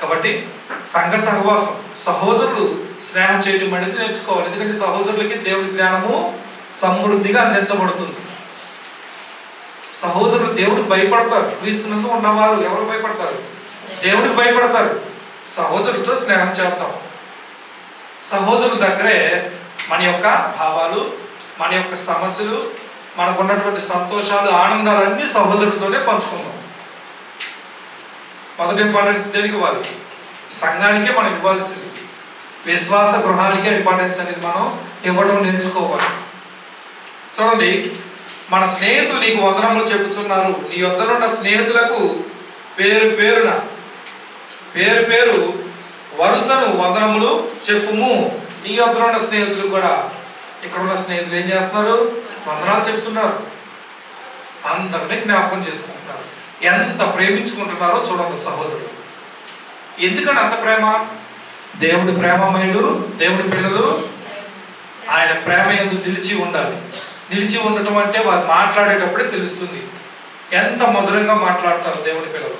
కాబట్టి సంఘ సహవాసం సహోదరులు స్నేహం చేయటం అనేది నేర్చుకోవాలి. ఎందుకంటే సహోదరులకి దేవుడి జ్ఞానము సమృద్ధిగా అందించబడుతుంది. సహోదరులు దేవుడు భయపడతారు. క్రీస్తునందు ఉన్నవారు ఎవరు భయపడతారు? దేవుడికి భయపడతారు. సహోదరులతో స్నేహం చేద్దాం. సహోదరుల దగ్గరే మన యొక్క భావాలు మన యొక్క సమస్యలు మనకున్నటువంటి సంతోషాలు ఆనందాలన్నీ సహోదరులతోనే పంచుకుందాం. మొదటి ఇంపార్టెన్స్ దేనికి ఇవ్వాలి? సంఘానికే మనం ఇవ్వాల్సింది. విశ్వాస గృహానికే ఇంపార్టెన్స్ అనేది మనం ఇవ్వడం నేర్చుకోవాలి. చూడండి మన స్నేహితులు నీకు వందనములు చెబుతున్నారు. నీ వద్దనున్న స్నేహితులకు పేరు పేరున పేరు పేరు వరుసను వందనములు చెప్పుము. నీ వద్దనున్న స్నేహితులు కూడా ఇక్కడ ఉన్న స్నేహితులు ఏం చేస్తున్నారు? వందనాలు చెప్తున్నారు అందరినీ జ్ఞాపకం చేసుకుంటున్నారు. ఎంత ప్రేమించుకుంటున్నారో చూడండి సహోదరుడు. ఎందుకని అంత ప్రేమ? దేవుడి ప్రేమమయుడు దేవుడి పిల్లలు ఆయన ప్రేమ ఎందు నిలిచి ఉండాలి. నిలిచి ఉండటం అంటే వారు మాట్లాడేటప్పుడే తెలుస్తుంది. ఎంత మధురంగా మాట్లాడతారు దేవుడి పిల్లలు.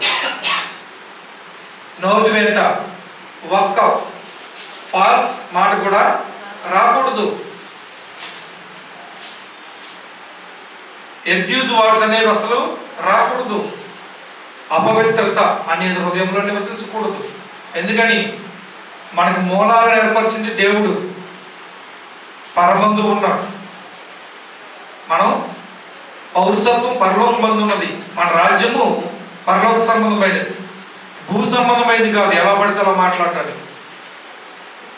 నోటి వెంట ఒక్క ఫాల్స్ మాట కూడా రాకూడదు. ఎబ్యూజ్ వర్డ్స్ అనేవి అసలు రాకూడదు. అపవిత్రత అనేది హృదయంలో నివసించకూడదు. ఎందుకని? మనకు మూలాలను ఏర్పరిచింది దేవుడు. పరమందు ఉన్నాడు. మనం పౌరసత్వం పరలోక మందు ఉన్నది. మన రాజ్యము పరలోక సంబంధమైనది. భూ సంబంధమైనది కాదు. ఎలా పడితే అలా మాట్లాడటానికి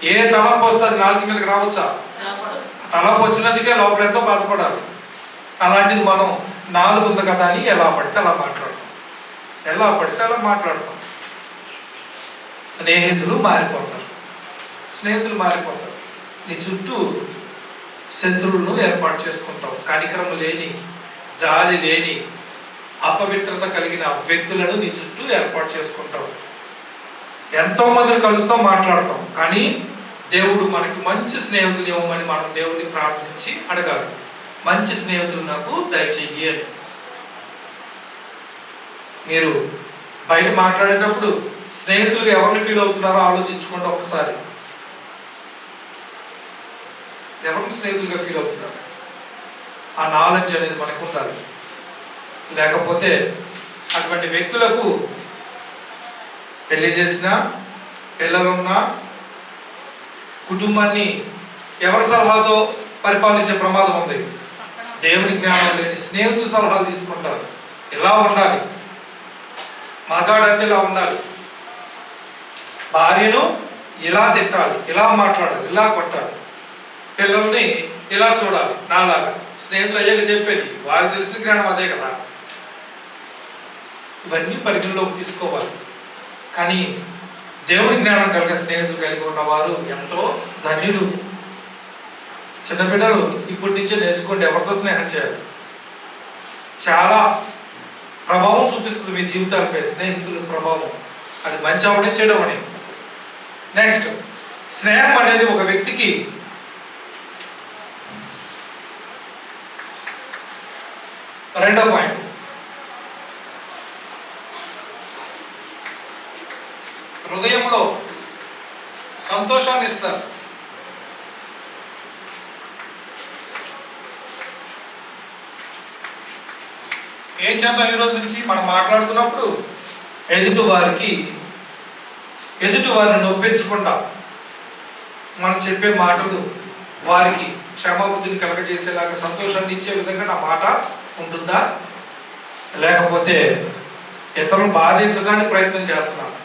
ఏ తలంపు వస్తే అది నాలుగు మీదకి రావచ్చా? తలంపు వచ్చినందుకే లోపల ఎంతో బాధపడాలి. అలాంటిది మనం నాలుగు ఉంది కదా అని ఎలా పడితే అలా మాట్లాడతాం. ఎలా పడితే అలా మాట్లాడతాం. స్నేహితులు మారిపోతారు. స్నేహితులు మారిపోతారు. నీ చుట్టూ శత్రువులను ఏర్పాటు చేసుకుంటావు. కనికరం లేని జాలి లేని అపవిత్రత కలిగిన వ్యక్తులను నీ చుట్టూ ఏర్పాటు చేసుకుంటావు. ఎంతో మందిని కలుస్తాం మాట్లాడతాం. కానీ దేవుడు మనకి మంచి స్నేహితులు ఇవ్వమని మనం దేవుడిని ప్రార్థించి అడగాలి. మంచి స్నేహితులు నాకు దయచేయి అని. మీరు బయట మాట్లాడేటప్పుడు స్నేహితులు ఎవరిని ఫీల్ అవుతున్నారో ఆలోచించుకోండి ఒకసారి. ఎవరిని స్నేహితులుగా ఫీల్ అవుతున్నారు? ఆ నాలెడ్జ్ అనేది మనకు ఉండాలి లేకపోతే అటువంటి వ్యక్తులకు పెళ్ళి చేసిన పిల్లలున్నా కుటుంబాన్ని ఎవరి సలహాతో పరిపాలించే ప్రమాదం ఉంది? దేవుని జ్ఞానం లేని స్నేహితుల సలహాలు తీసుకుంటారు. ఇలా ఉండాలి. మగాడంటే ఇలా ఉండాలి భార్యను ఇలా తిట్టాలి ఇలా మాట్లాడాలి ఇలా కొట్టాలి పిల్లల్ని ఇలా చూడాలి నాలాగా. స్నేహితులు అయ్యాక చెప్పేది వారికి తెలిసిన జ్ఞానం అదే కదా. ఇవన్నీ పరిగణలోకి తీసుకోవాలి. కానీ దేవుని జ్ఞానం కలిగిన స్నేహితులు కలిగి ఉన్నవారు ఎంతో ధన్యులు. చిన్నపిల్లలు ఇప్పటి నుంచే నేర్చుకోండి ఎవరితో స్నేహం చేయాలి. చాలా ప్రభావం చూపిస్తుంది మీ జీవితాలపై స్నేహితుల ప్రభావం. అది మంచి అవడే చెడు అని నెక్స్ట్ స్నేహం అనేది ఒక వ్యక్తికి రెండో పాయింట్. హృదయంలో సంతోషాన్ని ఇస్తారు. ఏం చేద్దాం ఈ రోజు నుంచి? మనం మాట్లాడుతున్నప్పుడు ఎదుటి వారికి ఎదుటి వారిని నొప్పించకుండా మనం చెప్పే మాటలు వారికి క్షమాబుద్ధిని కలగజేసేలాగా సంతోషాన్ని ఇచ్చే విధంగా నా మాట ఉంటుందా? లేకపోతే ఇతరులను బాధించడానికి ప్రయత్నం చేస్తున్నాను.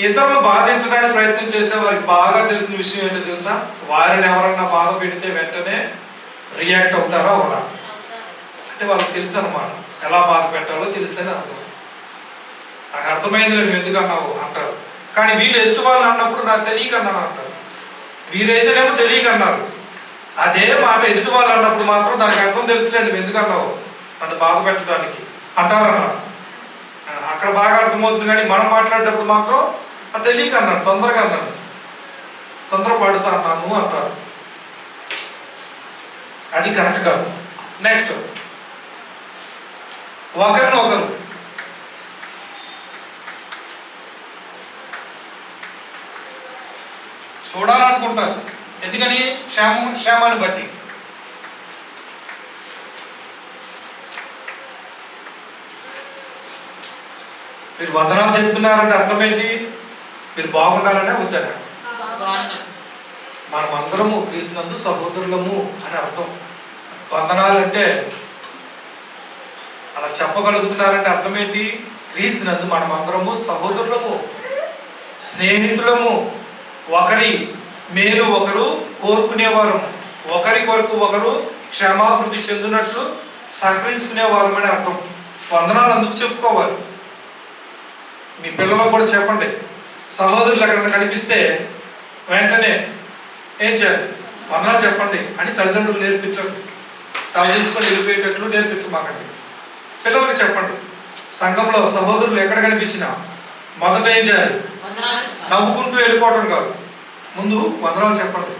ఇతరులను బాధించడానికి ప్రయత్నం చేసే వారికి బాగా తెలిసిన విషయం ఏంటో తెలుసా? వారిని ఎవరన్నా బాధ పెడితే వెంటనే రియాక్ట్ అవుతారా? అవరా అంటే వాళ్ళకి తెలుసు అనమాట ఎలా బాధ పెట్టాలో తెలుసని అర్థం. నాకు అర్థమైంది నువ్వు ఎందుకు అన్నావు అంటారు. కానీ వీళ్ళు ఎదుటి వాళ్ళు అన్నప్పుడు నాకు తెలియక అన్నాను అంటారు. వీరైతేనేమో తెలియక అన్నారు అదే మాట ఎదుటి వాళ్ళు అన్నప్పుడు మాత్రం దానికి అర్థం తెలుసులేండి ఎందుకు అన్నావు. నన్ను బాధ పెట్టడానికి అంటారన్నారు అక్కడ బాగా అర్థమవుతుంది కానీ మనం మాట్లాడేటప్పుడు మాత్రం అది తెలియక అన్నాడు తొందరగా అన్నాడు తొందరపడుతా అన్నాను అంటారు. అది కరెక్ట్ కాదు. నెక్స్ట్. ఒకరినొకరు. చూడాలనుకుంటారు. ఎందుకని? క్షేమం క్షేమాన్ని బట్టి. మీరు వందనాలు చెప్తున్నారంటే అర్థం ఏంటి? మీరు బాగుండాలనే ఉద్దేశం. మనమందరము క్రీస్తునందు సహోదరులము అని అర్థం. వందనాలు అంటే అలా చెప్పగలుగుతున్నారంటే అర్థం ఏంటి క్రీస్తునందు మనం అందరము సహోదరులము స్నేహితులము. ఒకరి మేలు ఒకరు కోరుకునేవారు ఒకరి కొరకు ఒకరు క్షేమాభివృద్ధి చెందినట్లు సహకరించుకునేవారు అని అర్థం. వందనాలు అందుకు చెప్పుకోవాలి. మీ పిల్లలకు కూడా చెప్పండి. సహోదరులు ఎక్కడైనా కనిపిస్తే వెంటనే ఏం చేయాలి? వందనాలు చెప్పండి. అని తల్లిదండ్రులు నేర్పించరు. తలదించుకొని వెళ్ళిపోయేటట్లు నేర్పించమాకండి పిల్లలకు చెప్పండి. సంఘంలో సహోదరులు ఎక్కడ కనిపించినా మొదట ఏం చేయాలి. నవ్వుకుంటూ వెళ్ళిపోవడం కాదు. ముందు వందనాలు చెప్పండి.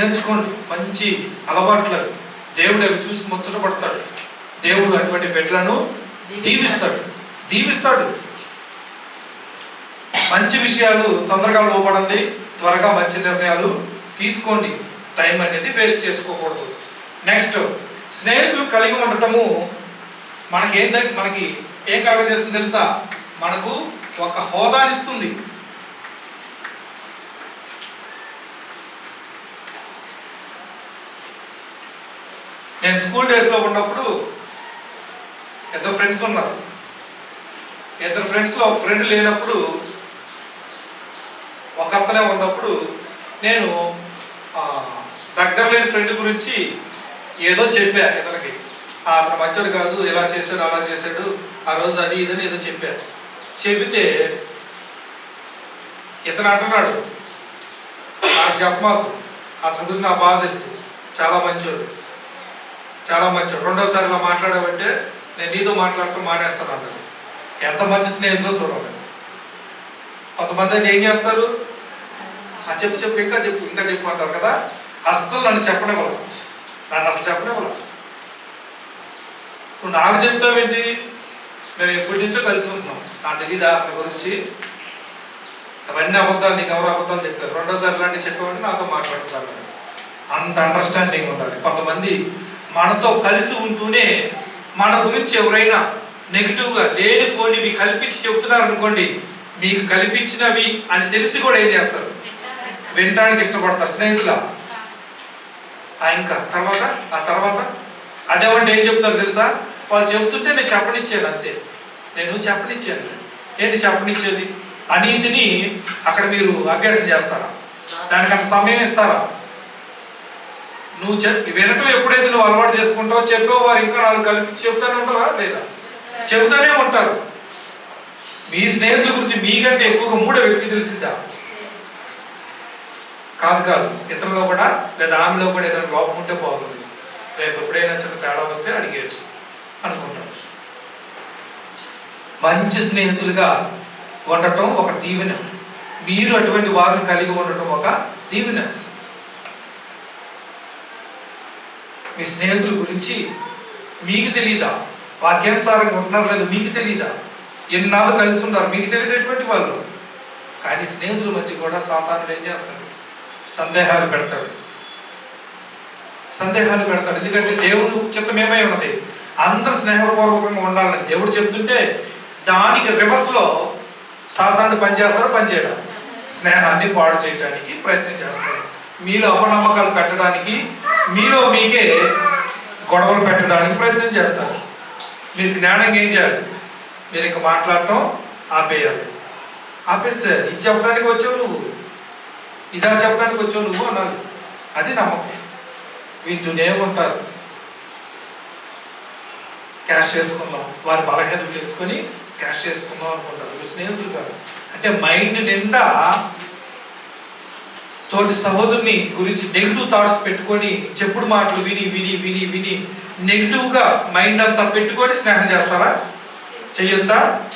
నేర్చుకోండి. మంచి అలవాట్లు. దేవుడు అవి చూసి ముచ్చట పడతాడు. దేవుడు అటువంటి బిడ్డలను దీవిస్తాడు. దీవిస్తాడు. మంచి విషయాలు తొందరగా లోపడండి. త్వరగా మంచి నిర్ణయాలు తీసుకోండి. టైం అనేది వేస్ట్ చేసుకోకూడదు. నెక్స్ట్ స్నేహితులు కలిగి ఉండటము మనకేం దగ్- మనకి ఏం కలగజేస్తుంది తెలుసా? మనకు ఒక హోదానిస్తుంది. నేను స్కూల్ డేస్లో ఉన్నప్పుడు ఇద్దరు ఫ్రెండ్స్ ఉన్నారు. ఇద్దరు ఫ్రెండ్స్లో ఒక ఫ్రెండ్ లేనప్పుడు ఒక అతనే ఉన్నప్పుడు నేను దగ్గర లేని ఫ్రెండ్ గురించి ఏదో చెప్పా ఇతనికి. ఆ, అతను మంచోడు కాదు ఇలా చేశాడు అలా చేశాడు ఆ రోజు అది ఇదని ఏదో చెప్పా. చెబితే ఇతను అంటున్నాడు నాకు చెప్పమాకు అతని గురించి నా బాధ తెలుసు. చాలా మంచోడు. చాలా మంచోడు. రెండోసారి ఇలా మాట్లాడావంటే నేను నీతో మాట్లాడటం మానేస్తాను అన్నాడు. ఎంత మంచి స్నేహితులో చూడాలి కొంతమంది అయితే ఏం చేస్తారు? ఆ చెప్పు చెప్పు ఇంకా చెప్పు ఇంకా చెప్పు అంటారు కదా. అస్సలు నన్ను చెప్పనివ్వరు. నన్ను అసలు చెప్పనివ్వరు నువ్వు నాకు చెప్తావేంటి? మేము ఎప్పటి నుంచో కలిసి ఉంటున్నాం. నాకు తెలీదా అతని గురించి? అవన్నీ అబద్ధాలు నీకు ఎవరు అబద్ధాలు చెప్పారు? రెండోసారి ఇలాంటివి చెప్పామంటే నాతో మాట్లాడుతారు అంత అండర్స్టాండింగ్ ఉండాలి. కొంతమంది మనతో కలిసి ఉంటూనే మన గురించి ఎవరైనా నెగిటివ్గా లేనిపోనివి కల్పించి చెబుతున్నారు అనుకోండి మీకు కల్పించినవి అని తెలిసి కూడా ఏం చేస్తారు? వినటానికి ఇష్టపడతారు. స్నేహితుల? ఇంకా తర్వాత ఆ తర్వాత. అదేమంటే ఏం చెప్తారు తెలుసా? వాళ్ళు చెబుతుంటే నేను చెప్పనిచ్చాను అంతే. నేను చెప్పనిచ్చాను. ఏంటి చెప్పనిచ్చేది? అనీతిని అక్కడ మీరు అభ్యాసం చేస్తారా? దానికంత సమయం ఇస్తారా? నువ్వు చెప్ వినటం ఎప్పుడైతే నువ్వు అలవాటు చేసుకుంటావో చెప్పావు వారు ఇంకా నాలుగు కలిపి చెబుతూనే ఉంటారా లేదా? చెబుతూనే ఉంటారు. మీ స్నేహితుల గురించి మీకంటే ఎక్కువగా మూడో వ్యక్తి తెలిసిందా? కాదు కాదు. ఇతరులో కూడా లేదా ఆమెలో కూడా ఏదైనా లోపం ఉంటే బాగుంది రేపు ఎప్పుడైనా చిన్న తేడా వస్తే అడిగేయచ్చు అనుకుంటారు. మంచి స్నేహితులుగా ఉండటం ఒక దీవెన. మీరు అటువంటి వారిని కలిగి ఉండటం ఒక దీవెన. మీ స్నేహితుల గురించి మీకు తెలీదా? వాక్యానుసారంగా ఉంటున్నారు లేదు మీకు తెలీదా? ఎన్నాళ్ళు కలిసి ఉన్నారు? మీకు తెలియదు ఎటువంటి వాళ్ళు? కానీ స్నేహితుల మధ్య కూడా సాతానుడు ఏం చేస్తారు? సందేహాలు పెడతాడు. సందేహాలు పెడతాడు. ఎందుకంటే దేవుడు చిత్తం ఏమై ఉన్నది. అందరు స్నేహపూర్వకంగా ఉండాలని దేవుడు చెప్తుంటే దానికి రివర్స్లో సాతానుడు పనిచేస్తాడు పనిచేయడం స్నేహాన్ని పాడు చేయడానికి ప్రయత్నం చేస్తాడు. మీలో అపనమ్మకాలు పెట్టడానికి మీలో మీకే గొడవలు పెట్టడానికి ప్రయత్నం చేస్తారు మీరు జ్ఞానంగా ఏం చేయాలి? మీరు ఇంకా మాట్లాడటం ఆపేయాలి. ఆపేస్తే ఇది చెప్పడానికి వచ్చావు నువ్వు. ఇదా చెప్పడానికి వచ్చావు నువ్వు అనాలి. అది నమ్మకం. వింటూనే ఉంటారు. క్యాష్ చేసుకుందాం. వారి బలహీనతలు తెలుసుకొని క్యాష్ చేసుకుందాం అనుకుంటారు. స్నేహితులు కాదు. అంటే మైండ్ నిండా తోటి సహోదరుని గురించి నెగిటివ్ థాట్స్ పెట్టుకొని చెప్పుడు మాటలు విని విని విని విని నెగిటివ్గా మైండ్ అంతా పెట్టుకొని స్నేహం చేస్తారా? చెయ్యొచ్చా?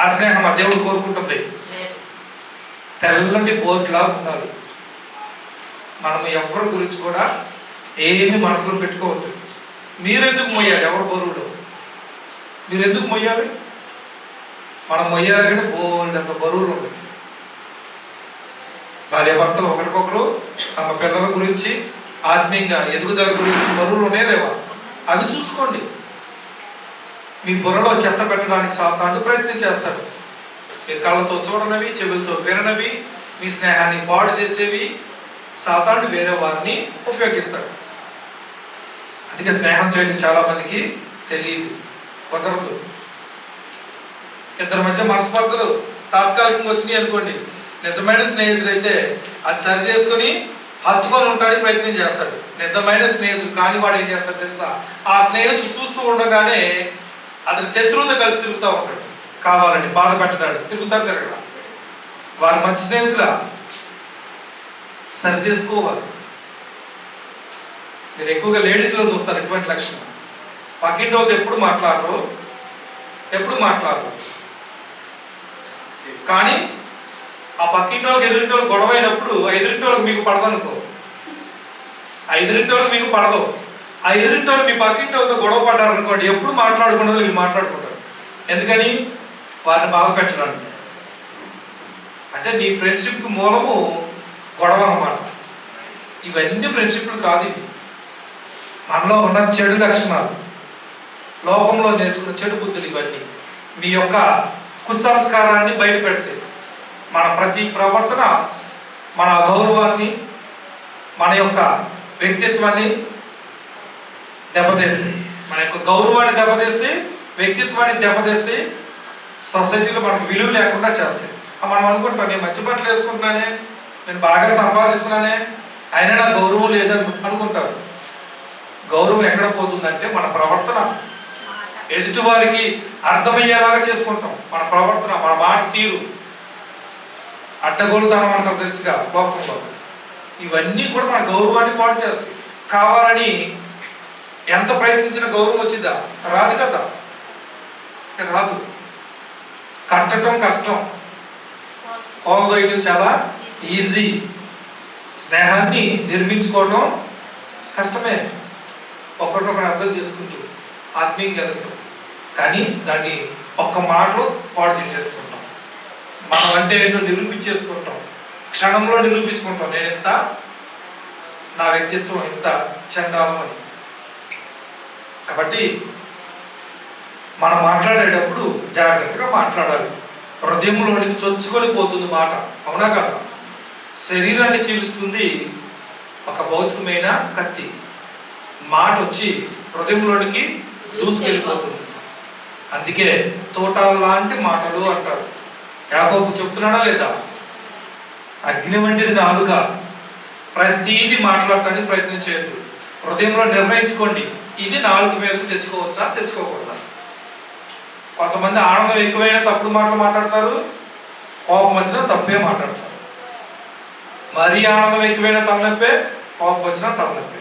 ఆ స్నేహం ఆ దేవుడు కోరుకుంటుంది. తెల్లటి బోర్డులా ఉన్నారు. మనం ఎవరి గురించి కూడా ఏమి మనసులో పెట్టుకోవద్దు. మీరెందుకు మొయ్యాలి? ఎవరు బరువులో? మీరెందుకు మొయ్యాలి? మనం మొయ్యాలి కానీ బోర్డు అంత బరువులు ఉండదు. భార్యాభర్తలు ఒకరికొకరు తమ పిల్లల గురించి ఆత్మీయంగా ఎదుగుదల గురించి బరువులు ఉన్నాయి లేవా? అవి చూసుకోండి. మీ బుర్రలో చెత్త పెట్టడానికి సాతాను ప్రయత్నం చేస్తాడు. మీ కళ్ళతో చూడనవి చెవులతో విననవి మీ స్నేహాన్ని పాడు చేసేవి సాతాను వేరే వారిని ఉపయోగిస్తాడు. అందుకే స్నేహం చేయడం చాలా మందికి తెలియదు కుదరదు. ఇద్దరి మధ్య మనస్పర్ధలు తాత్కాలికంగా వచ్చినాయి అనుకోండి. నిజమైన స్నేహితుడైతే అది సరి చేసుకుని హత్తుకొని ఉండడానికి ప్రయత్నం చేస్తాడు. నిజమైన స్నేహితుడు కాని వాడు ఏం చేస్తాడు తెలుసా? ఆ స్నేహితుడు చూస్తూ ఉండగానే అతని శత్రువుతో కలిసి తిరుగుతూ ఉంటాడు. కావాలని బాధ పెట్టడాడు తిరుగుతారు తిరగడం. వారి మంచి స్నేహితుల? సరి చేసుకోవాలి. మీరు ఎక్కువగా లేడీస్లో చూస్తారు ఎటువంటి లక్షణం. పక్కింటి వాళ్ళతో ఎప్పుడు మాట్లాడరు? ఎప్పుడు మాట్లాడరు? కానీ ఆ పక్కింటి వాళ్ళకి ఎదురింటి వాళ్ళకి గొడవ అయినప్పుడు ఆ ఎదురింటి వాళ్ళకి మీకు పడదు అనుకో ఆ ఎదురింటి వాళ్ళకి మీకు పడదు. ఆ ఎదురింటి వాళ్ళు మీ పక్కింటి వాళ్ళతో గొడవ పడ్డారనుకోండి ఎప్పుడు మాట్లాడుకున్న వాళ్ళు వీళ్ళు మాట్లాడుకుంటారు. ఎందుకని? వారిని బాధ పెట్టడానికి. అంటే నీ ఫ్రెండ్షిప్ మూలము గొడవ అన్నమాట ఇవన్నీ ఫ్రెండ్షిప్లు కాదు ఇవి. మనలో ఉన్న చెడు లక్షణాలు లోకంలో నేర్చుకున్న చెడు బుద్ధులు ఇవన్నీ మీ యొక్క కుసంస్కారాన్ని బయట పెడతాయి మన ప్రతి ప్రవర్తన మన గౌరవాన్ని మన యొక్క వ్యక్తిత్వాన్ని దెబ్బతీస్తాయి మన యొక్క గౌరవాన్ని దెబ్బతీస్తే వ్యక్తిత్వాన్ని దెబ్బతీస్తే సొసైటీలో మనకు విలువ లేకుండా చేస్తాయి. మనం అనుకుంటాం నేను మంచి బట్టలు వేసుకుంటున్నానే నేను బాగా సంపాదిస్తున్నానే అయినా నా గౌరవం లేదని అనుకుంటారు. గౌరవం ఎక్కడ పోతుందంటే మన ప్రవర్తన. ఎదుటి వారికి అర్థమయ్యేలాగా చేసుకుంటాం. మన ప్రవర్తన మన మాట తీరు. అడ్డగోలుతనం అంటారు తెలుసుగా లోకంలో. ఇవన్నీ కూడా మన గౌరవాన్ని పాడు చేస్తాయి. కావాలని ఎంత ప్రయత్నించిన గౌరవం వచ్చిందా? రాదు కదా. రాదు. కట్టడం కష్టం. పోగొయ్యటం చాలా ఈజీ. స్నేహాన్ని నిర్మించుకోవడం కష్టమే. ఒకరినొకరు అర్థం చేసుకుంటూ ఆత్మీయంగా ఎదగటం కానీ దాన్ని ఒక్క మాటలో పాడు చేసేసుకుంటాం. మనం అంటే ఏంటో నిరూపించేసుకుంటాం. క్షణంలో నిరూపించుకుంటాం. నేను ఎంత నా వ్యక్తిత్వం ఎంత చండాలం అని. కాబట్టి మనం మాట్లాడేటప్పుడు జాగ్రత్తగా మాట్లాడాలి. హృదయంలోనికి చొచ్చుకొని పోతుంది మాట. అవునా కదా? శరీరాన్ని చీలుస్తుంది ఒక భౌతికమైన కత్తి. మాట వచ్చి హృదయంలోనికి దూసుకెళ్ళిపోతుంది. అందుకే తోట లాంటి మాటలు అంటారు. యాకోబు చెప్తున్నాడా లేదా? అగ్ని వంటిది నాలుక. ప్రతిదీ మాట్లాడటానికి ప్రయత్నం చేయదు హృదయంలో నిర్ణయించుకోండి. ఇది నాలుగు మీద తెచ్చుకోవచ్చా? తెచ్చుకోకూడదు. కొంతమంది ఆనందం ఎక్కువైనా తప్పుడు మాటలు మాట్లాడతారు కోపం వచ్చినా తప్పే మాట్లాడతారు. మరీ ఆనందం ఎక్కువైనా తలనొప్పే కోపం వచ్చినా తలనొప్పే.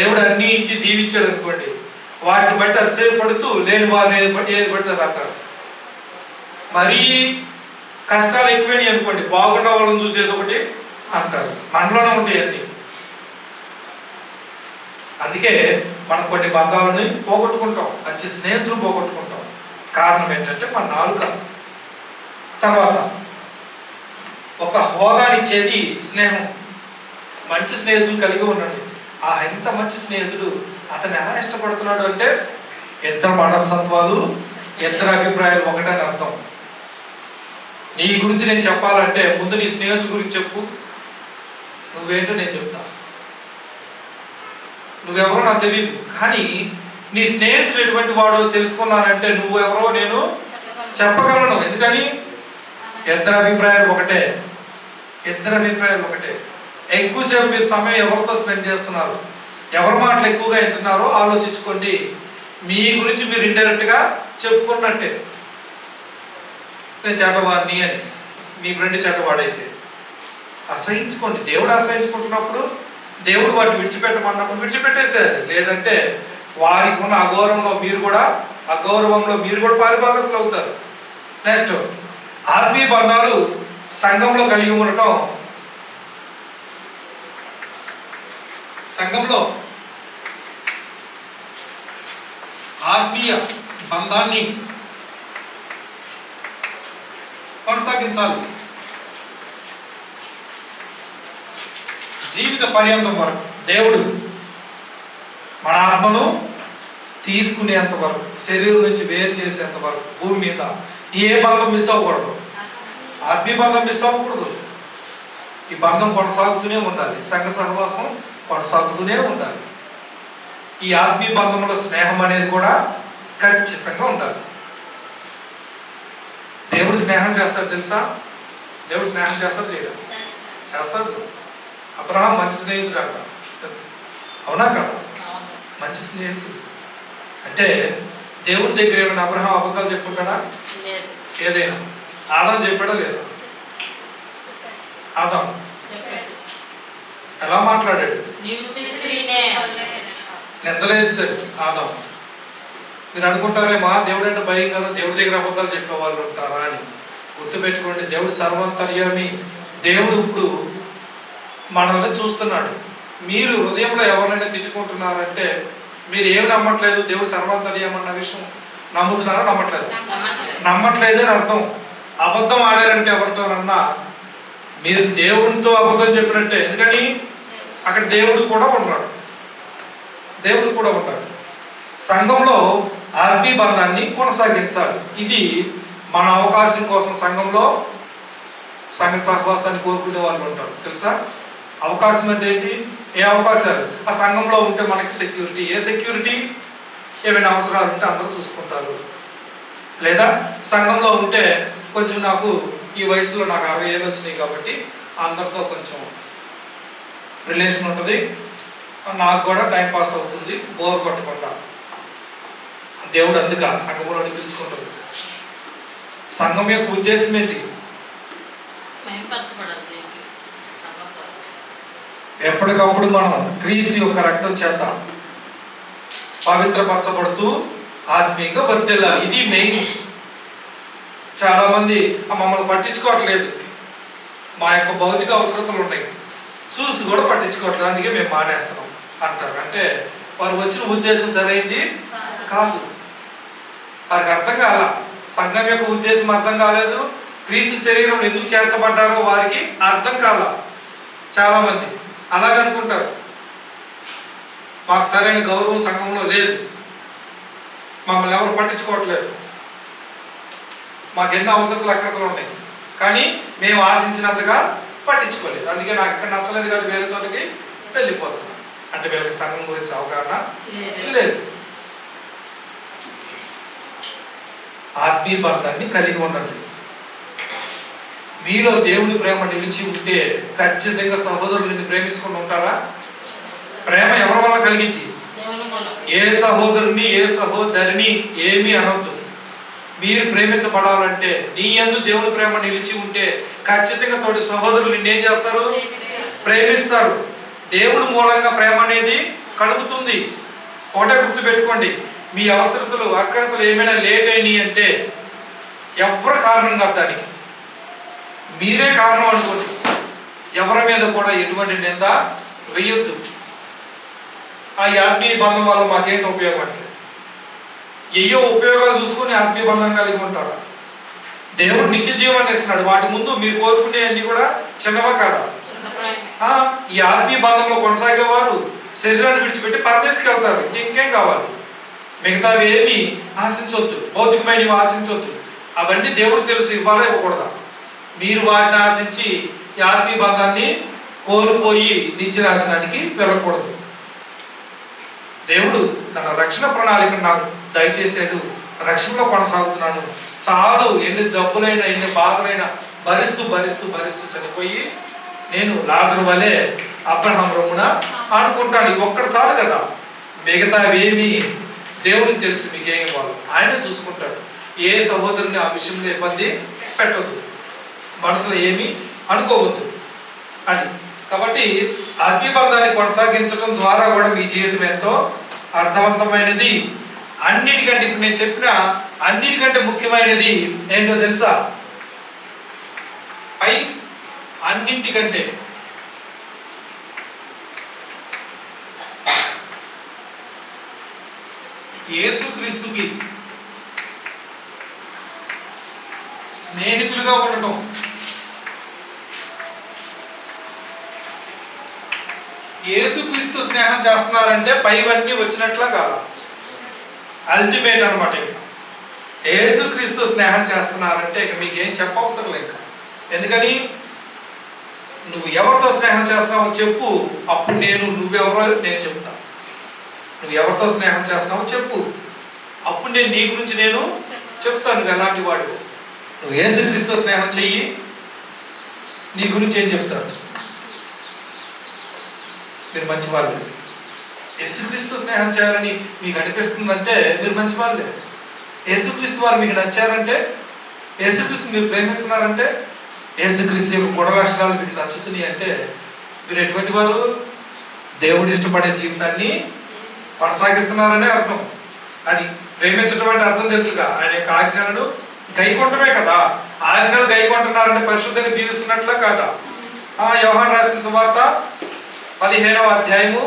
దేవుడు అన్నీ ఇచ్చి దీవించాడు అనుకోండి వాటిని బట్టి అతిసేపు పడుతూ లేని వారిని ఏది ఏది పడితే అది అంటారు. మరీ కష్టాలు ఎక్కువైనాయి అనుకోండి బాగున్న వాళ్ళని చూసేది ఒకటి అంటారు. మనలోనే ఉంటాయి అన్నీ. అందుకే మనం కొన్ని బంధాలని పోగొట్టుకుంటాం మంచి స్నేహితులు పోగొట్టుకుంటాం. కారణం ఏంటంటే మన నాలుక. తర్వాత ఒక హోదానిచ్చేది స్నేహం. మంచి స్నేహితులు కలిగి ఉన్నాడు ఆ ఎంత మంచి స్నేహితుడు అతను ఎలా ఇష్టపడుతున్నాడు అంటే ఇద్దరు మనస్తత్వాలు ఇద్దరు అభిప్రాయాలు ఒకటని అర్థం. నీ గురించి నేను చెప్పాలంటే ముందు నీ స్నేహితుల గురించి చెప్పు. నువ్వేంటో నేను చెప్తా. నువ్వెవరో నాకు తెలియదు కానీ నీ స్నేహితుడు ఎటువంటి వాడు తెలుసుకున్నానంటే నువ్వెవరో నేను చెప్పగలను. ఎందుకని? ఇద్దరు అభిప్రాయాలు ఒకటే. ఇద్దరు అభిప్రాయాలు ఒకటే. ఎక్కువసేపు మీరు సమయం ఎవరితో స్పెండ్ చేస్తున్నారు? ఎవరి మాటలు ఎక్కువగా వింటున్నారో ఆలోచించుకోండి. మీ గురించి మీరు ఇండైరెక్ట్గా చెప్పుకున్నట్టే. నేను చెడ్డవాడిని అని. మీ ఫ్రెండ్ చెడ్డవాడైతే. అసహించుకోండి. దేవుడు అసహించుకుంటున్నప్పుడు దేవుడు వాటిని విడిచిపెట్టమన్నప్పుడు విడిచిపెట్టేసేయాలి లేదంటే వారికి ఉన్న అగౌరవంలో మీరు కూడా అగౌరవంలో మీరు కూడా పాలిభాగస్తులు అవుతారు. నెక్స్ట్ ఆత్మీయ బంధాలు సంఘంలో కలిగి ఉండటం. సంఘంలో ఆత్మీయ బంధాన్ని కొనసాగించాలి. జీవిత పర్యంతం వరకు దేవుడు మన ఆత్మను తీసుకునేంత వరకు శరీరం నుంచి వేరు చేసేంత వరకు భూమి మీద ఏ బంధం మిస్ అవ్వకూడదు. ఆత్మీయ బంధం మిస్ అవ్వకూడదు. ఈ బంధం కొనసాగుతూనే ఉండాలి. సంఘ సహవాసం కొనసాగుతూనే ఉండాలి. ఈ ఆత్మీయ బంధంలో స్నేహం అనేది కూడా ఖచ్చితంగా ఉండాలి. దేవుడు స్నేహం చేస్తాడు తెలుసా? దేవుడు స్నేహం చేస్తాడు చేయడం. చేస్తాడు. అబ్రహాం మంచి స్నేహితుడు అంట అవునా కదా. మంచి స్నేహితుడు. అంటే దేవుడి దగ్గర ఏమైనా అబ్రహాం అబద్ధాలు చెప్పుకుంటాడా? లేదు. ఏదైనా. ఆదాం చెప్పాడా లేదా? ఆదాం. ఎలా మాట్లాడాడు? నిందలేసాడు ఆదాం. మీరు అనుకుంటారేమా దేవుడు అంటే భయం కదా దేవుడి దగ్గర అబద్ధాలు చెప్పే వాళ్ళు ఉంటారా అని. గుర్తుపెట్టుకోండి దేవుడు సర్వంతర్యామి. దేవుడు ఇప్పుడు మనల్ని చూస్తున్నాడు. మీరు హృదయంలో ఎవరినైనా తిట్టుకుంటున్నారంటే మీరు ఏం నమ్మట్లేదు దేవుడు సర్వంతర్యం అన్న విషయం నమ్ముతున్నారా నమ్మట్లేదు? నమ్మట్లేదు. అని అర్థం. అబద్ధం ఆడారంటే ఎవరితోనన్నా మీరు దేవునితో అబద్ధం చెప్పినట్టే. ఎందుకని? అక్కడ దేవుడు కూడా ఉన్నాడు. దేవుడు కూడా ఉన్నాడు. సంఘంలో ఆత్మీయ బంధాన్ని కొనసాగించాలి. ఇది మన అవకాశం కోసం సంఘంలో సంఘ సహవాసాన్ని కోరుకునే వాళ్ళు ఉంటారు. తెలుసా? అవకాశం అంటే ఏంటి? ఏ అవకాశాలు? ఆ సంఘంలో ఉంటే మనకి సెక్యూరిటీ ఏ సెక్యూరిటీ ఏమైనా అవసరాలు ఉంటే అందరూ చూసుకుంటారు. లేదా సంఘంలో ఉంటే కొంచెం నాకు ఈ వయసులో నాకు అరవై ఏళ్ళు వచ్చినాయి కాబట్టి అందరితో కొంచెం రిలేషన్ ఉంటుంది. నాకు కూడా టైం పాస్ అవుతుంది. బోర్ కొట్టకుండా. దేవుడు అందుక సంఘంలో పిలుచుకుంటుంది సంఘం యొక్క ఉద్దేశం ఏంటి? ఎప్పటికప్పుడు మనం క్రీస్తు యొక్క రక్తం చేత పవిత్రపరచబడుతూ ఆత్మీయంగా వర్తిల్లాలి ఇది మెయిన్. చాలా మంది మమ్మల్ని పట్టించుకోవట్లేదు. మా యొక్క భౌతిక అవసరతలు ఉన్నాయి. చూసి కూడా పట్టించుకోవట్లేదు. అందుకే మేము మానేస్తున్నాం. అంటారు. అంటే వారు వచ్చిన ఉద్దేశం సరైంది? కాదు. వారికి అర్థం కాల. సంఘం యొక్క ఉద్దేశం అర్థం కాలేదు. క్రీస్తు శరీరం ఎందుకు చేర్చబడ్డారో వారికి అర్థం కాల. చాలా మంది అలాగనుకుంటారు. మాకు సరైన గౌరవం సంఘంలో లేదు. మమ్మల్ని ఎవరు పట్టించుకోవట్లేదు. మాకు ఎన్నో అవసరాలు అక్రతలు ఉన్నాయి. కానీ మేము ఆశించినంతగా పట్టించుకోలేదు. అందుకే నాకు ఇక్కడ నచ్చలేదు కాబట్టి వేరే చోటకి వెళ్ళిపోతున్నాను. అంటే వీళ్ళకి సంఘం గురించి అవగాహన లేదు. లేదు. ఆత్మీయ బంధాన్ని కలిగి ఉండండి. మీలో దేవుని ప్రేమ నిలిచి ఉంటే ఖచ్చితంగా సహోదరులు నిన్ను ప్రేమించుకుంటూ ఉంటారా? ప్రేమ ఎవరి వల్ల కలిగింది. ఏ సహోదరుని ఏ సహోదరిని ఏమీ అనొద్దు. మీరు ప్రేమించబడాలంటే నీ యందు దేవుని ప్రేమ నిలిచి ఉంటే ఖచ్చితంగా తోటి సహోదరులు నిన్నేం చేస్తారు? ప్రేమిస్తారు. దేవుని మూలంగా ప్రేమ అనేది కలుగుతుంది. ఒకటే గుర్తు పెట్టుకోండి మీ అవసరతలు అక్రతలు ఏమైనా లేట్ అయినాయి అంటే ఎవరు కారణం కాదు దానికి? మీరే కారణం అనుకోండి. ఎవరి మీద కూడా ఎటువంటి నింద వేయొద్దు. ఆ ఆత్మీయ బంధం వల్ల మాకేంటి ఉపయోగం అంటే? ఎయ్యో ఉపయోగాలు చూసుకొని ఆత్మీయ బంధం కలిగి ఉంటారు. దేవుడు నిత్య జీవాన్ని ఇస్తున్నాడు వాటి ముందు మీరు కోరుకునే అన్ని కూడా చిన్నవా కాదా? ఈ ఆత్మీయ బంధంలో కొనసాగేవారు శరీరాన్ని విడిచిపెట్టి పరదేశకి వెళ్తారు. ఇంకేం కావాలి? మిగతావి ఏమి ఆశించవద్దు భౌతికమైనవి ఆశించవద్దు అవన్నీ దేవుడు తెలుసు. ఇవ్వాలా? ఇవ్వకూడదా? మీరు వాటిని ఆశించి ఈ ఆత్మీయ బంధాన్ని కోల్పోయి నిత్యనాశనానికి వెళ్ళకూడదు. దేవుడు తన రక్షణ ప్రణాళిక నాకు దయచేసాడు రక్షణలో కొనసాగుతున్నాను. చాలు ఎన్ని జబ్బులైనా ఎన్ని బాధలైనా భరిస్తూ భరిస్తూ భరిస్తూ చనిపోయి నేను లాజర్ వలె అబ్రహం రమ్మున అనుకుంటాను ఒక్కటి చాలు కదా. మిగతావేమి దేవుడికి తెలుసు మీకేం ఇవ్వాలి ఆయనే చూసుకుంటాడు. ఏ సహోదరుని ఆ విషయంలో ఇబ్బంది పెట్టదు మనసులో ఏమీ అనుకోవద్దు అని. కాబట్టి అగ్నిబంధాన్ని కొనసాగించడం ద్వారా కూడా మీ జీవితం ఎంతో అర్థవంతమైనది. అన్నిటికంటే ఇప్పుడు నేను చెప్పిన అన్నిటికంటే ముఖ్యమైనది ఏంటో తెలుసా? పై అన్నింటికంటే. యేసుక్రీస్తుకి స్నేహితులుగా ఉండటం. యేసుక్రీస్తు స్నేహం చేస్తున్నారంటే పైవన్నీ వచ్చినట్లా కాదు. అల్టిమేట్ అనమాట ఇంకా. యేసుక్రీస్తు స్నేహం చేస్తున్నారంటే ఇక మీకు ఏం చెప్పవసరం ఇంకా ఎందుకని? నువ్వు ఎవరితో స్నేహం చేస్తున్నావో చెప్పు. అప్పుడు నేను నువ్వెవరో నేను చెప్తా. నువ్వు ఎవరితో స్నేహం చేస్తున్నావో చెప్పు. అప్పుడు నేను నీ గురించి నేను చెప్తాను నువ్వు ఎలాంటి వాడు నువ్వు యేసుక్రీస్తుతో స్నేహం చెయ్యి. నీ గురించి ఏం చెప్తాను మీరు మంచివాళ్ళు. యేసుక్రీస్తు స్నేహం చేయాలని మీకు అనిపిస్తుందంటే మీరు మంచివాళ్ళే. యేసుక్రీస్తు వారు మీకు నచ్చారంటే యేసుక్రీస్తు మీరు ప్రేమిస్తున్నారంటే యేసుక్రీస్తు యొక్క గుణలక్షణాలు మీకు నచ్చుతున్నాయి అంటే మీరు ఎటువంటి వారు? దేవుడు ఇష్టపడే జీవితాన్ని కొనసాగిస్తున్నారనే అర్థం. అది ప్రేమించడం అంటే అర్థం తెలుసుగా. ఆయన యొక్క ఆజ్ఞలను గైకొంటమే కదా. ఆజ్ఞలు గైకొంటున్నారంటే పరిశుద్ధంగా జీవిస్తున్నట్లా కాదా? ఆ యోహాన్ రాసిన సువార్త పదిహేనవ అధ్యాయము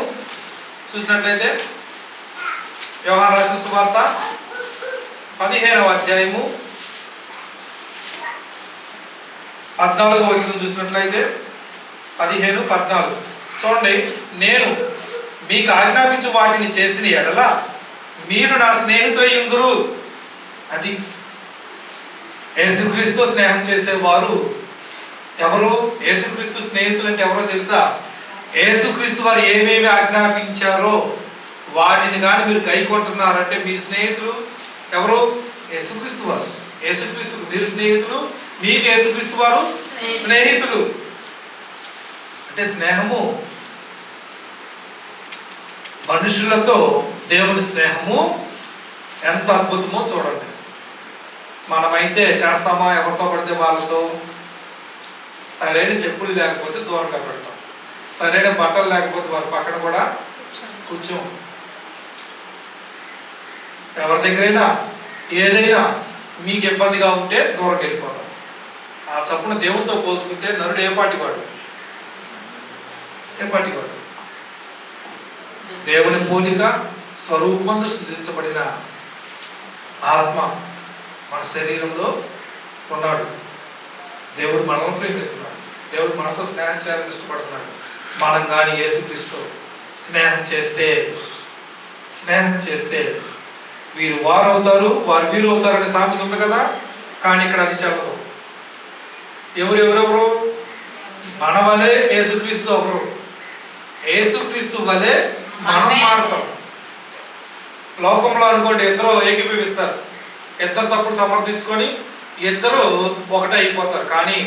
చూసినట్లయితే వ్యవహార రాసిన సువార్త పదిహేనవ అధ్యాయము పద్నాలుగో వచ్చిన చూసినట్లయితే పదిహేను పద్నాలుగు. చూడండి నేను మీకు ఆజ్ఞాపించు వాటిని చేసిన ఎడల మీరు నా స్నేహితులయ్యుందురు అది యేసుక్రీస్తు స్నేహం చేసేవారు ఎవరు? యేసుక్రీస్తు స్నేహితులు అంటే ఎవరో తెలుసా? యేసుక్రీస్తు వారు ఏమేమి ఆజ్ఞాపించారో వాటిని కానీ మీరు గైకొంటున్నారంటే మీ స్నేహితులు ఎవరు? యేసుక్రీస్తు వారు యేసుక్రీస్తు మీరు స్నేహితులు మీకు యేసుక్రీస్తు వారు స్నేహితులు. అంటే స్నేహము మనుషులతో దేవుని స్నేహము ఎంత అద్భుతమో చూడండి. మనమైతే చేస్తామా? ఎవరితో పడితే వాళ్ళతో? సరైన చెప్పులు లేకపోతే దూరంగా పెడతాం. సరైన బట్టలు లేకపోతే వారి పక్కన కూడా కూర్చోం. ఎవరి దగ్గరైనా ఏదైనా మీకు ఇబ్బందిగా ఉంటే దూరం వెళ్ళిపోతాం. ఆ చప్పున దేవునితో పోల్చుకుంటే నరుడు ఏ పాటి వాడు? ఏ పాటి వాడు? దేవుని పోలిక స్వరూపంలో సృజించబడిన ఆత్మ మన శరీరంలో ఉన్నాడు. దేవుడు మనల్ని ప్రేమిస్తున్నాడు. దేవుడు మనతో స్నేహం చేయాలని ఇష్టపడుతున్నాడు. మనం కానీ యేసుక్రీస్తు స్నేహం చేస్తే స్నేహం చేస్తే వీరు వారు అవుతారు వారు వీరు అవుతారు అనే సామెత ఉంది కదా? కానీ ఇక్కడ అది చెప్పదు ఎవరు ఎవరెవరు మన వలే యేసుక్రీస్తు ఒకరు యేసుక్రీస్తు వలే మనం మారుతాం. లోకంలో అనుకోండి ఇద్దరు ఏకీభవిస్తారు. ఇద్దరు తప్పుడు సమర్థించుకొని ఇద్దరు ఒకటే అయిపోతారు కానీ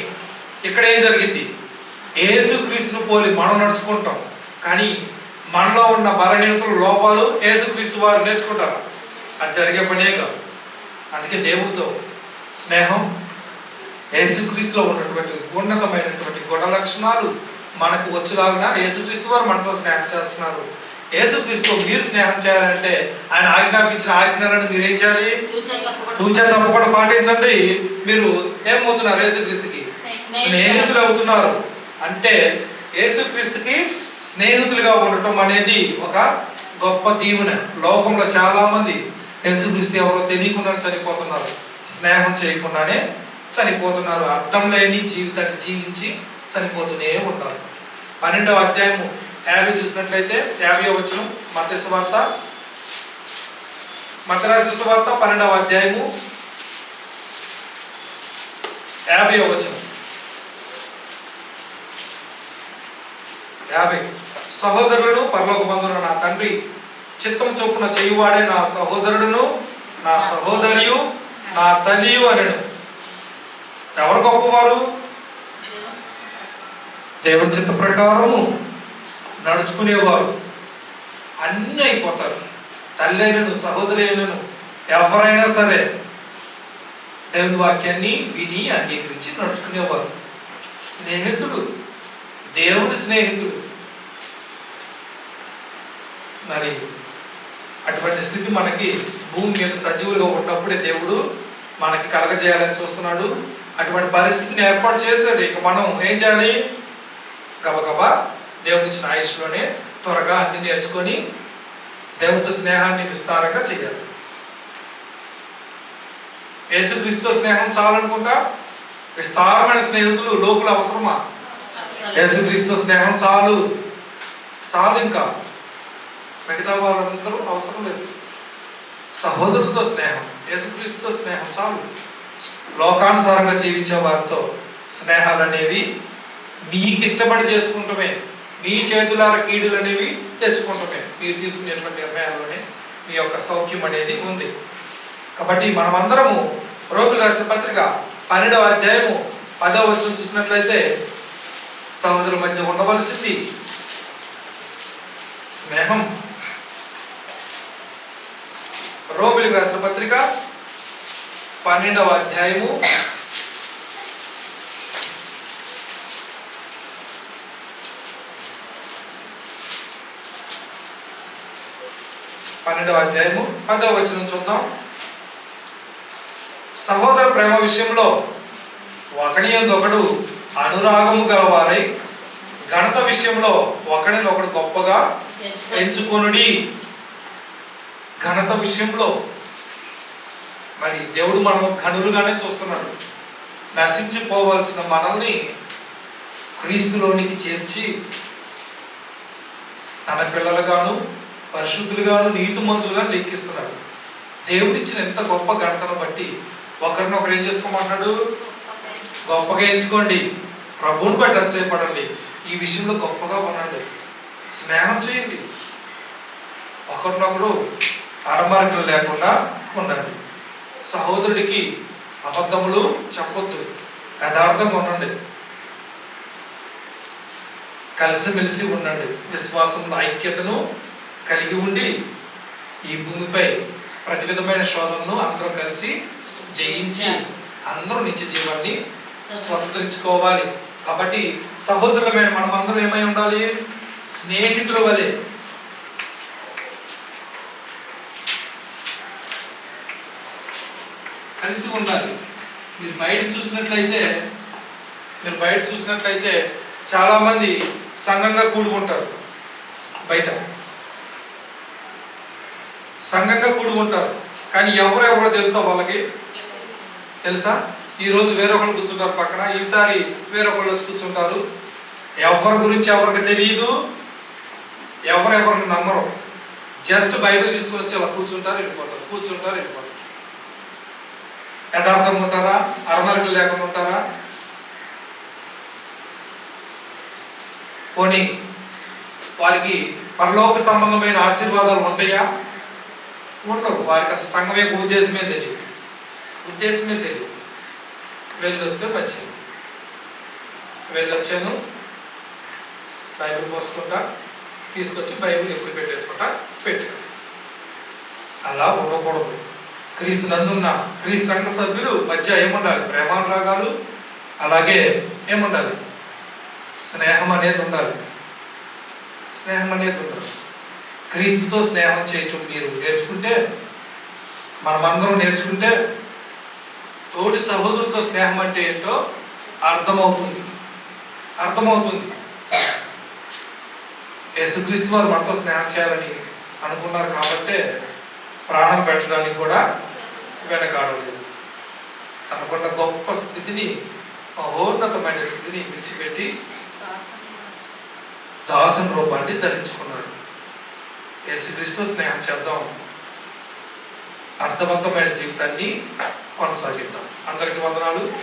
ఇక్కడ ఏం జరిగింది? యేసుక్రీస్తును పోలి మనం నడుచుకుంటాం. కానీ మనలో ఉన్న బలహీనతలు లోపాలు యేసుక్రీస్తు వారు నేర్చుకుంటారు. అది జరిగే పనే కాదు. అందుకే దేవుడితో స్నేహం యేసుక్రీస్తులో ఉన్నటువంటి ఉన్నతమైనటువంటి గుణ లక్షణాలు మనకు వచ్చులాగిన యేసుక్రీస్తు వారు మనతో స్నేహం చేస్తున్నారు. యేసుక్రీస్తు మీరు స్నేహం చేయాలంటే ఆయన ఆజ్ఞాపించిన ఆజ్ఞలను మీరు ఏం చేయాలి? తూచా తప్పకుండా పాటించండి. మీరు ఏమవుతున్నారు యేసుక్రీస్తుకి? స్నేహితులు అవుతున్నారు. అంటే యేసుక్రీస్తుకి స్నేహితులుగా ఉండటం అనేది ఒక గొప్ప దీవెన. లోకంలో చాలామంది యేసుక్రీస్తు ఎవరో తెలియకుండా చనిపోతున్నారు. స్నేహం చేయకుండానే చనిపోతున్నారు. అర్థం లేని జీవితాన్ని జీవించి చనిపోతూనే ఉంటారు పన్నెండవ అధ్యాయము యాభై చూసినట్లయితే యాభై వచ్చిన మతస్వార్త మతరాశి వార్త పన్నెండవ అధ్యాయము యాభై వచ్చిన యాభై సహోదరులను పరలోక బంధువులు నా తండ్రి చిత్తం చొప్పున చేయువాడే నా సహోదరుడును నా సహోదరియు నా తల్లియు అనెను. ఎవరు గొప్పవారు? దేవుని చిత్త ప్రకారము నడుచుకునేవారు. అన్నీ అయిపోతారు. తల్లి అయినను సహోదరి అయినను ఎవరైనా సరే దేవుని వాక్యాన్ని విని అంగీకరించి నడుచుకునేవారు. స్నేహితుడు దేవుని స్నేహితుడు. మరి అటువంటి స్థితి మనకి భూమి మీద సజీవులుగా ఉన్నప్పుడే దేవుడు మనకి కలగజేయాలని చూస్తున్నాడు. అటువంటి పరిస్థితిని ఏర్పాటు చేశాడు. ఇక మనం ఏం చేయాలి? గబగబా దేవుడి ఇచ్చిన ఆయుష్లోనే త్వరగా అన్ని నేర్చుకొని దేవునితో స్నేహాన్ని విస్తారంగా చేయాలి. యేసుక్రీస్తుతో స్నేహం చాలనుకుంటా? విస్తారమైన స్నేహితులు లోకులు అవసరమా? యేసుక్రీస్తు స్నేహం చాలు. చాలు ఇంకా. మిగతా వాళ్ళందరూ అవసరం లేదు. సహోదరులతో స్నేహం యేసుక్రీస్తుతో స్నేహం చాలు. లోకానుసారంగా జీవించే వారితో స్నేహాలు అనేవి మీకు ఇష్టపడి చేసుకుంటమే. మీ చేతులార కీడులు అనేవి తెచ్చుకుంటమే. మీరు తీసుకునేటువంటి నిర్ణయాల్లోనే మీ యొక్క సౌఖ్యం అనేది ఉంది. కాబట్టి మనమందరము రోగులు రాసిన పత్రిక పన్నెండవ అధ్యాయము పదవ వచనం చూసినట్లయితే సహోదరుల మధ్య ఉండవలసింది స్నేహం. రోమిలకు రాసిన పత్రిక పన్నెండవ అధ్యాయము. పన్నెండవ అధ్యాయము పదవ వచనం చూద్దాం. సహోదర ప్రేమ విషయంలో ఒకని ఒకడు అనురాగము గలవారై ఘనత విషయంలో ఒకడిని ఒకడు గొప్పగా ఎంచుకొనుడి. ఘనత విషయంలో మరి దేవుడు మనం ఘనులుగానే చూస్తున్నాడు. నశించిపోవలసిన మనల్ని క్రీస్తులోనికి చేర్చి తన పిల్లలుగాను పరిశుద్ధులుగాను నీతిమంతులుగా లెక్కిస్తున్నాడు. దేవుడిచ్చిన ఎంత గొప్ప ఘనతను బట్టి ఒకరినొకరు ఏం చేసుకోమంటున్నాడు? గొప్పగా ఎంచుకోండి. ప్రభువుని బట్టి అతిశయపడండి ఈ విషయంలో గొప్పగా ఉండండి. స్నేహం చేయండి. ఒకరినొకరు అరమార్కులు లేకుండా ఉండండి. సహోదరుడికి అబద్ధములు చెప్పొద్దు. యథార్థంగా ఉండండి. కలిసిమెలిసి ఉండండి. విశ్వాసంలో ఐక్యతను కలిగి ఉండి ఈ భూమిపై ప్రతి విధమైన శోధనను అందరం కలిసి జయించి అందరూ నిత్య జీవాన్ని స్వతంత్రించుకోవాలి. కాబట్టి సహోదరులమైన మనమందరం ఏమై ఉండాలి? స్నేహితుల వలె. కలిసి ఉండాలి. మీరు బయట చూసినట్లయితే మీరు బయట చూసినట్లయితే చాలా మంది సంఘంగా కూడుకుంటారు. బయట. సంఘంగా కూడుకుంటారు. కానీ ఎవరెవరో తెలుసా వాళ్ళకి? తెలుసా? ఈరోజు వేరొకరు కూర్చుంటారు పక్కన ఈసారి వేరొకళ్ళు వచ్చి కూర్చుంటారు. ఎవరి గురించి ఎవరికి తెలియదు ఎవరెవరిని నమ్మరు. జస్ట్ బైబిల్ తీసుకొచ్చి వచ్చి అలా కూర్చుంటారు వెళ్ళిపోతారు కూర్చుంటారు వెళ్ళిపోతారు. యథార్థంగా ఉంటారా? అరమరకలు లేకుండా ఉంటారా? పోనీ వారికి పరలోక సంబంధమైన ఆశీర్వాదాలు ఉంటాయా? ఉండవు. వారికి అసలు సంఘం యొక్క ఉద్దేశమే తెలియదు. ఉద్దేశమే తెలియదు. వెళ్ళొస్తే మంచిది. వెళ్ళొచ్చాను బైబిల్ మోసుకుంటా తీసుకొచ్చి బైబిల్ ఎప్పుడు పెట్టేసుకుంటా పెట్టు అలా ఉండకూడదు. క్రీస్తు నందున్న క్రీస్తు సంఘ సభ్యులు మధ్య ఏముండాలి? ప్రేమానురాగాలు అలాగే ఏముండాలి? స్నేహం అనేది ఉండాలి. స్నేహం అనేది ఉండాలి. క్రీస్తుతో స్నేహం చేయచ్చు మీరు నేర్చుకుంటే మనమందరం నేర్చుకుంటే తోటి సహోదరుతో స్నేహం అంటే ఏంటో అర్థమవుతుంది. అర్థమవుతుంది. యేసుక్రీస్తు వారు మనతో స్నేహం చేయాలని అనుకున్నారు కాబట్టే ప్రాణం పెట్టడానికి కూడా వెనకాడలేదు. తనకున్న గొప్ప స్థితిని మహోన్నతమైన స్థితిని విడిచిపెట్టి దాసన్ రూపాన్ని ధరించుకున్నాడు. యేసుక్రీస్తు స్నేహం చేద్దాం. అర్థవంతమైన జీవితాన్ని కొనసాగిద్దాం. అందరికీ వందనాలు.